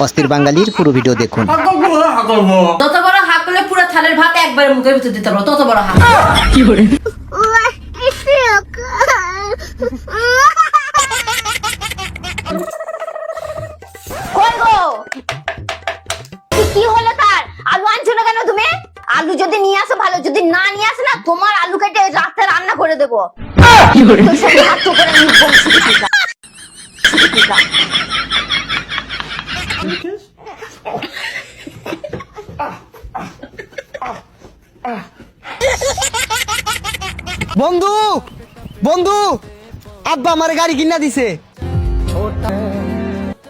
অস্থির বাঙালির পুরো ভিডিও দেখুন। তত বড় হাক করলে পুরো থালের ভাত একবারে মুখের ভিতর দিতে পারব তত বড় হাক। কই গো? কি- হলো তার? আলু আনছো না কেন তুমি? আলু যদি নিয়ে আসো ভালো। যদি না নিয়ে আসে না তোমার আলু কেটে রাতে রান্না করে দেবো। সাথে বন্ধু বন্ধু আব্বা আমার গাড়ি কিনা দিছে।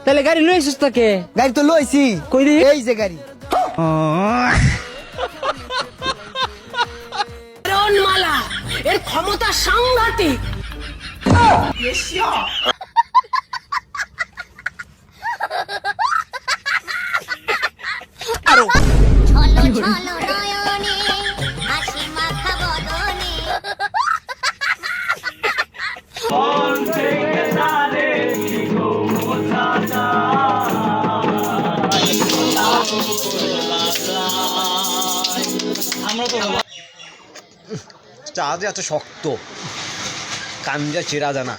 তাহলে গাড়ি লই আসিস তাকে? গাড়ি তো লইছি। কই রে? এই যে গাড়ি। এর ক্ষমতা সাংঘাতিক। ছলো ছলো চা যে এত শক্ত। কাঞ্জা চেরা জানা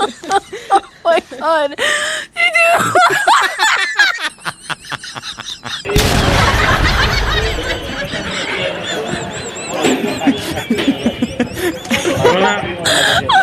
oh my god. You do.